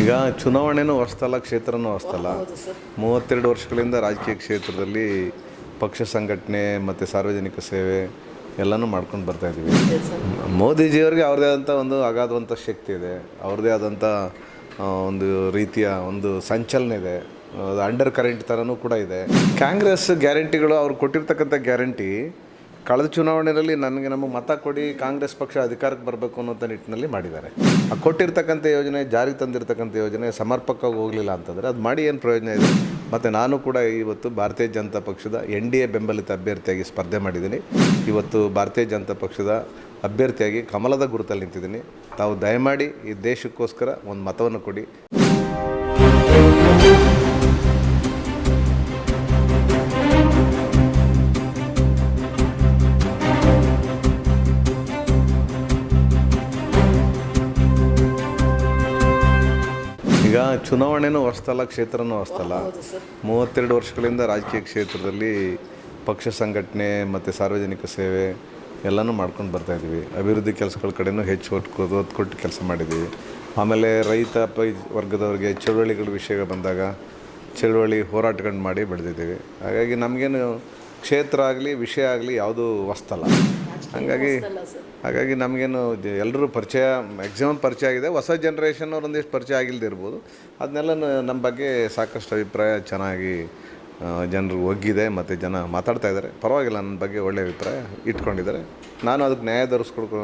ಈಗ ಚುನಾವಣೆನೂ ಹೊಸ್ತಲ್ಲ ಕ್ಷೇತ್ರನೂ ಹೊಸ್ತಲ್ಲ ಮೂವತ್ತೆರಡು ವರ್ಷಗಳಿಂದ ರಾಜಕೀಯ ಕ್ಷೇತ್ರದಲ್ಲಿ ಪಕ್ಷ ಸಂಘಟನೆ ಮತ್ತು ಸಾರ್ವಜನಿಕ ಸೇವೆ ಎಲ್ಲನೂ ಮಾಡ್ಕೊಂಡು ಬರ್ತಾ ಇದ್ದೀವಿ. ಮೋದಿಜಿಯವ್ರಿಗೆ ಅವ್ರದ್ದೇ ಆದಂಥ ಒಂದು ಅಗಾಧವಂಥ ಶಕ್ತಿ ಇದೆ. ಅವ್ರದ್ದೇ ಆದಂಥ ಒಂದು ರೀತಿಯ ಒಂದು ಸಂಚಲನ ಇದೆ. ಅಂಡರ್ ಕರೆಂಟ್ ಥರನೂ ಕೂಡ ಇದೆ. ಕಾಂಗ್ರೆಸ್ ಗ್ಯಾರಂಟಿಗಳು ಅವ್ರು ಕೊಟ್ಟಿರ್ತಕ್ಕಂಥ ಗ್ಯಾರಂಟಿ ಕಳೆದ ಚುನಾವಣೆಯಲ್ಲಿ ನನಗೆ ನಮಗೆ ಮತ ಕೊಡಿ, ಕಾಂಗ್ರೆಸ್ ಪಕ್ಷ ಅಧಿಕಾರಕ್ಕೆ ಬರಬೇಕು ಅನ್ನೋಂಥ ನಿಟ್ಟಿನಲ್ಲಿ ಮಾಡಿದ್ದಾರೆ. ಆ ಕೊಟ್ಟಿರ್ತಕ್ಕಂಥ ಯೋಜನೆ, ಜಾರಿಗೆ ತಂದಿರತಕ್ಕಂಥ ಯೋಜನೆ ಸಮರ್ಪಕವಾಗಿ ಹೋಗಲಿಲ್ಲ ಅಂತಂದರೆ ಅದು ಮಾಡಿ ಏನು ಪ್ರಯೋಜನ ಇದೆ? ಮತ್ತು ನಾನು ಕೂಡ ಇವತ್ತು ಭಾರತೀಯ ಜನತಾ ಪಕ್ಷದ ಎನ್ ಡಿ ಎ ಬೆಂಬಲಿತ ಅಭ್ಯರ್ಥಿಯಾಗಿ ಸ್ಪರ್ಧೆ ಮಾಡಿದ್ದೀನಿ. ಇವತ್ತು ಭಾರತೀಯ ಜನತಾ ಪಕ್ಷದ ಅಭ್ಯರ್ಥಿಯಾಗಿ ಕಮಲದ ಗುರುತಲ್ಲಿ ನಿಂತಿದ್ದೀನಿ. ತಾವು ದಯಮಾಡಿ ಈ ದೇಶಕ್ಕೋಸ್ಕರ ಒಂದು ಮತವನ್ನು ಕೊಡಿ. ಚುನಾವಣೆನೂ ಹೊಸ್ತಲ್ಲ ಕ್ಷೇತ್ರನೂ ಹೊಸ್ತಲ್ಲ ಮೂವತ್ತೆರಡು ವರ್ಷಗಳಿಂದ ರಾಜಕೀಯ ಕ್ಷೇತ್ರದಲ್ಲಿ ಪಕ್ಷ ಸಂಘಟನೆ ಮತ್ತು ಸಾರ್ವಜನಿಕ ಸೇವೆ ಎಲ್ಲನೂ ಮಾಡ್ಕೊಂಡು ಬರ್ತಾ ಇದ್ದೀವಿ. ಅಭಿವೃದ್ಧಿ ಕೆಲಸಗಳ ಕಡೆನೂ ಹೆಚ್ಚು ಒಟ್ಟು ಒತ್ತು ಕೊಟ್ಟು ಕೆಲಸ ಮಾಡಿದ್ದೀವಿ. ಆಮೇಲೆ ರೈತ ಪೈ ವರ್ಗದವ್ರಿಗೆ ಚಳುವಳಿಗಳ ವಿಷಯ ಬಂದಾಗ ಚಳುವಳಿ ಹೋರಾಟಗಳನ್ನ ಮಾಡಿ ಬೆಳೆದಿದ್ದೀವಿ. ಹಾಗಾಗಿ ನಮಗೇನು ಕ್ಷೇತ್ರ ಆಗಲಿ ವಿಷಯ ಆಗಲಿ ಯಾವುದೂ ಹೊಸ್ತಲ್ಲ. ಹಾಗಾಗಿ ಹಾಗಾಗಿ ನಮಗೇನು ಎಲ್ಲರೂ ಪರಿಚಯ ಮ್ಯಾಕ್ಸಿಮಮ್ ಪರಿಚಯ ಆಗಿದೆ. ಹೊಸ ಜನ್ರೇಷನ್ ಅವ್ರು ಒಂದಿಷ್ಟು ಪರಿಚಯ ಆಗಿಲ್ಲದೆ ಇರ್ಬೋದು. ಅದನ್ನೆಲ್ಲ ನಮ್ಮ ಬಗ್ಗೆ ಸಾಕಷ್ಟು ಅಭಿಪ್ರಾಯ ಚೆನ್ನಾಗಿ ಜನರು ಒಗ್ಗಿದೆ ಮತ್ತು ಜನ ಮಾತಾಡ್ತಾ ಇದ್ದಾರೆ. ಪರವಾಗಿಲ್ಲ ನನ್ನ ಬಗ್ಗೆ ಒಳ್ಳೆಯ ಅಭಿಪ್ರಾಯ ಇಟ್ಕೊಂಡಿದ್ದಾರೆ. ನಾನು ಅದಕ್ಕೆ ನ್ಯಾಯ ದೊರಕಿಸ್ಕೊಡ್ಕೊ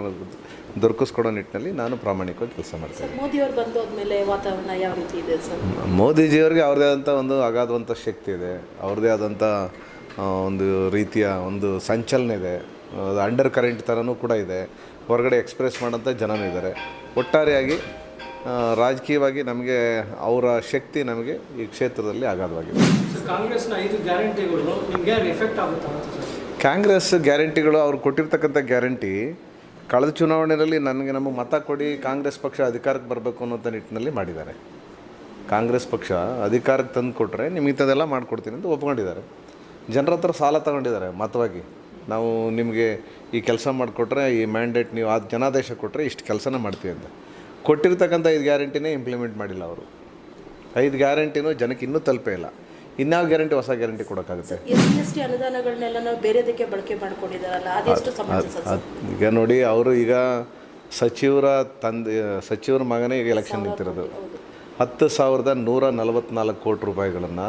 ದೊರಕಿಸ್ಕೊಡೋ ನಿಟ್ಟಿನಲ್ಲಿ ನಾನು ಪ್ರಾಮಾಣಿಕವಾಗಿ ಕೆಲಸ ಮಾಡ್ತೀನಿ ಮೋದಿಜಿಯವ್ರಿಗೆ ಮೋದಿ ಅವ್ರು ಬಂದು ಹೋದ್ಮೇಲೆ ವಾತಾವರಣ ಯಾವ ರೀತಿ ಇದೆ ಸರ್? ಮೋದಿಜಿಯವರಿಗೆ ಅವ್ರದ್ದೇ ಆದಂಥ ಒಂದು ಅಗಾಧವಂಥ ಶಕ್ತಿ ಇದೆ. ಅವ್ರದ್ದೇ ಆದಂಥ ಒಂದು ರೀತಿಯ ಒಂದು ಸಂಚಲನ ಇದೆ. ಅಂಡರ್ ಕರೆಂಟ್ ಥರನೂ ಕೂಡ ಇದೆ. ಹೊರಗಡೆ ಎಕ್ಸ್ಪ್ರೆಸ್ ಮಾಡೋಂಥ ಜನನೂ ಇದ್ದಾರೆ ಒಟ್ಟಾರೆಯಾಗಿ ರಾಜಕೀಯವಾಗಿ ನಮಗೆ ಅವರ ಶಕ್ತಿ ನಮಗೆ ಈ ಕ್ಷೇತ್ರದಲ್ಲಿ ಆಗಾಧವಾಗಿದೆ ಸರ್ ಕಾಂಗ್ರೆಸ್ನ ಐದು ಗ್ಯಾರಂಟಿಗಳು ನಿಮ್ಗೆ ಎಫೆಕ್ಟ್ ಆಗುತ್ತಾ ಸರ್? ಕಾಂಗ್ರೆಸ್ ಗ್ಯಾರಂಟಿಗಳು ಅವ್ರು ಕೊಟ್ಟಿರ್ತಕ್ಕಂಥ ಗ್ಯಾರಂಟಿ ಕಳೆದ ಚುನಾವಣೆಯಲ್ಲಿ ನನಗೆ ನಮಗೆ ಮತ ಕೊಡಿ ಕಾಂಗ್ರೆಸ್ ಪಕ್ಷ ಅಧಿಕಾರಕ್ಕೆ ಬರಬೇಕು ಅನ್ನೋಂಥ ನಿಟ್ಟಿನಲ್ಲಿ ಮಾಡಿದ್ದಾರೆ. ಕಾಂಗ್ರೆಸ್ ಪಕ್ಷ ಅಧಿಕಾರಕ್ಕೆ ತಂದು ಕೊಟ್ಟರೆ ನಿಮಗೆ ಇಂಥದ್ದೆಲ್ಲ ಮಾಡಿಕೊಡ್ತೀನಿ ಅಂತ ಒಪ್ಕೊಂಡಿದ್ದಾರೆ. ಜನರ ಹತ್ರ ಸಾಲ ತಗೊಂಡಿದ್ದಾರೆ ಮತವಾಗಿ. ನಾವು ನಿಮಗೆ ಈ ಕೆಲಸ ಮಾಡಿಕೊಟ್ರೆ ಈ ಮ್ಯಾಂಡೇಟ್ ನೀವು ಆ ಜನಾದೇಶ ಕೊಟ್ಟರೆ ಇಷ್ಟು ಕೆಲಸನ ಮಾಡ್ತೀವಿ ಅಂತ. ಕೊಟ್ಟಿರ್ತಕ್ಕಂಥ ಐದು ಗ್ಯಾರಂಟಿನೇ ಇಂಪ್ಲಿಮೆಂಟ್ ಮಾಡಿಲ್ಲ ಅವರು. ಐದು ಗ್ಯಾರಂಟಿನೂ ಜನಕ್ಕೆ ಇನ್ನೂ ತಲುಪೇ ಇಲ್ಲ. ಇನ್ಯಾವ ಗ್ಯಾರಂಟಿ ಹೊಸ ಗ್ಯಾರಂಟಿ ಕೊಡೋಕ್ಕಾಗುತ್ತೆ? ಅನುದಾನಗಳನ್ನೆಲ್ಲ ನಾವು ಬೇರೆದಕ್ಕೆ ಬಳಕೆ ಮಾಡ್ಕೊಂಡಿದ್ದಾರಲ್ಲ ಅದೆಷ್ಟು ಸಮಂಜಸ ಸರ್ ಈಗ ನೋಡಿ ಅವರು ಈಗ ಸಚಿವರ ತಂದೆ ಸಚಿವರ ಮಗನೇ ಈಗ ಎಲೆಕ್ಷನ್ ನಿಂತಿರೋದು. ಹತ್ತು ಸಾವಿರದ ನೂರ ನಲವತ್ನಾಲ್ಕು ಕೋಟಿ ರೂಪಾಯಿಗಳನ್ನು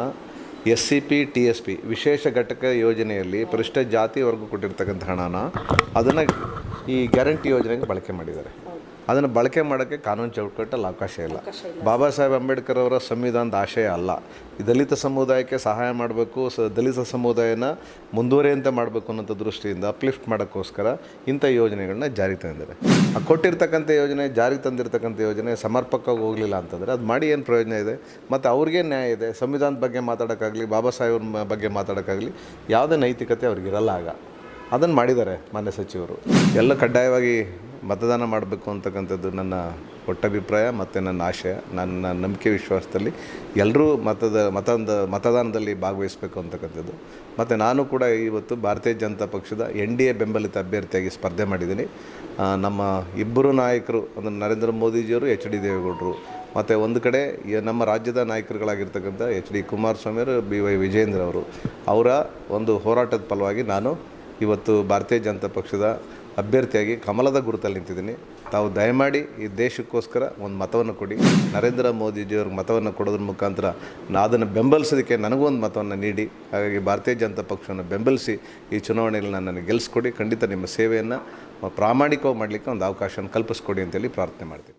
S C P T S P ವಿಶೇಷ ಘಟಕ ಯೋಜನೆಯಲ್ಲಿ ಪರಿಷ್ಠ ಜಾತಿ ವರ್ಗ ಕೊಟ್ಟಿರ್ತಕ್ಕಂಥ ಹಣನ ಅದನ್ನು ಈ ಗ್ಯಾರಂಟಿ ಯೋಜನೆಗೆ ಬಳಕೆ ಮಾಡಿದ್ದಾರೆ. ಅದನ್ನು ಬಳಕೆ ಮಾಡೋಕ್ಕೆ ಕಾನೂನು ಚೌಕಟ್ಟಲ್ಲಿ ಅವಕಾಶ ಇಲ್ಲ. ಬಾಬಾ ಸಾಹೇಬ್ ಅಂಬೇಡ್ಕರ್ ಅವರ ಸಂವಿಧಾನದ ಆಶಯ ಅಲ್ಲ. ಈ ದಲಿತ ಸಮುದಾಯಕ್ಕೆ ಸಹಾಯ ಮಾಡಬೇಕು, ಸ ದಲಿತ ಸಮುದಾಯನ ಮುಂದುವರಿಯಂತೆ ಮಾಡಬೇಕು ಅನ್ನೋಂಥ ದೃಷ್ಟಿಯಿಂದ ಅಪ್ಲಿಫ್ಟ್ ಮಾಡೋಕ್ಕೋಸ್ಕರ ಇಂಥ ಯೋಜನೆಗಳನ್ನ ಜಾರಿ ತಂದಿದ್ದಾರೆ. ಆ ಕೊಟ್ಟಿರ್ತಕ್ಕಂಥ ಯೋಜನೆ, ಜಾರಿ ತಂದಿರತಕ್ಕಂಥ ಯೋಜನೆ ಸಮರ್ಪಕವಾಗಿ ಹೋಗಲಿಲ್ಲ ಅಂತಂದರೆ ಅದು ಮಾಡಿ ಏನು ಪ್ರಯೋಜನ ಇದೆ? ಮತ್ತು ಅವ್ರಿಗೆ ನ್ಯಾಯ ಇದೆ, ಸಂವಿಧಾನದ ಬಗ್ಗೆ ಮಾತಾಡೋಕ್ಕಾಗಲಿ, ಬಾಬಾ ಸಾಹೇಬ್ರ ಬಗ್ಗೆ ಮಾತಾಡೋಕ್ಕಾಗಲಿ ಯಾವುದೇ ನೈತಿಕತೆ ಅವ್ರಿಗಿರಲ್ಲ ಆಗ. ಅದನ್ನು ಮಾಡಿದ್ದಾರೆ ಮಾನ್ಯ ಸಚಿವರು. ಎಲ್ಲ ಕಡ್ಡಾಯವಾಗಿ ಮತದಾನ ಮಾಡಬೇಕು ಅಂತಕ್ಕಂಥದ್ದು ನನ್ನ ಒಟ್ಟಭಿಪ್ರಾಯ ಮತ್ತು ನನ್ನ ಆಶಯ. ನನ್ನ ನಂಬಿಕೆ ವಿಶ್ವಾಸದಲ್ಲಿ ಎಲ್ಲರೂ ಮತದ ಮತದ ಮತದಾನದಲ್ಲಿ ಭಾಗವಹಿಸಬೇಕು ಅಂತಕ್ಕಂಥದ್ದು. ಮತ್ತು ನಾನು ಕೂಡ ಇವತ್ತು ಭಾರತೀಯ ಜನತಾ ಪಕ್ಷದ ಎನ್ ಡಿ ಎ ಬೆಂಬಲಿತ ಅಭ್ಯರ್ಥಿಯಾಗಿ ಸ್ಪರ್ಧೆ ಮಾಡಿದ್ದೀನಿ. ನಮ್ಮ ಇಬ್ಬರು ನಾಯಕರು ಅಂದರೆ ನರೇಂದ್ರ ಮೋದಿಜಿಯವರು, ಎಚ್ ಡಿ ದೇವೇಗೌಡರು, ಮತ್ತು ಒಂದು ಕಡೆ ನಮ್ಮ ರಾಜ್ಯದ ನಾಯಕರುಗಳಾಗಿರ್ತಕ್ಕಂಥ ಎಚ್ ಡಿ ಕುಮಾರಸ್ವಾಮಿ ಅವರು, ಬಿ ವೈ ವಿಜೇಂದ್ರ ಅವರು ಅವರ ಒಂದು ಹೋರಾಟದ ಫಲವಾಗಿ ನಾನು ಇವತ್ತು ಭಾರತೀಯ ಜನತಾ ಪಕ್ಷದ ಅಭ್ಯರ್ಥಿಯಾಗಿ ಕಮಲದ ಗುರುತಲ್ಲಿ ನಿಂತಿದ್ದೀನಿ. ತಾವು ದಯಮಾಡಿ ಈ ದೇಶಕ್ಕೋಸ್ಕರ ಒಂದು ಮತವನ್ನು ಕೊಡಿ. ನರೇಂದ್ರ ಮೋದಿಜಿಯವ್ರಿಗೆ ಮತವನ್ನು ಕೊಡೋದ್ರ ಮುಖಾಂತರ ನಾ ಅದನ್ನು ಬೆಂಬಲಿಸೋದಕ್ಕೆ ನನಗೂ ಒಂದು ಮತವನ್ನು ನೀಡಿ. ಹಾಗಾಗಿ ಭಾರತೀಯ ಜನತಾ ಪಕ್ಷವನ್ನು ಬೆಂಬಲಿಸಿ ಈ ಚುನಾವಣೆಯಲ್ಲಿ ನನ್ನನ್ನು ಗೆಲ್ಲಿಸ್ಕೊಡಿ ಖಂಡಿತ ನಿಮ್ಮ ಸೇವೆಯನ್ನು ಪ್ರಾಮಾಣಿಕವಾಗಿ ಮಾಡಲಿಕ್ಕೆ ಒಂದು ಅವಕಾಶವನ್ನು ಕಲ್ಪಿಸ್ಕೊಡಿ ಅಂತೇಳಿ ಪ್ರಾರ್ಥನೆ ಮಾಡ್ತೀನಿ.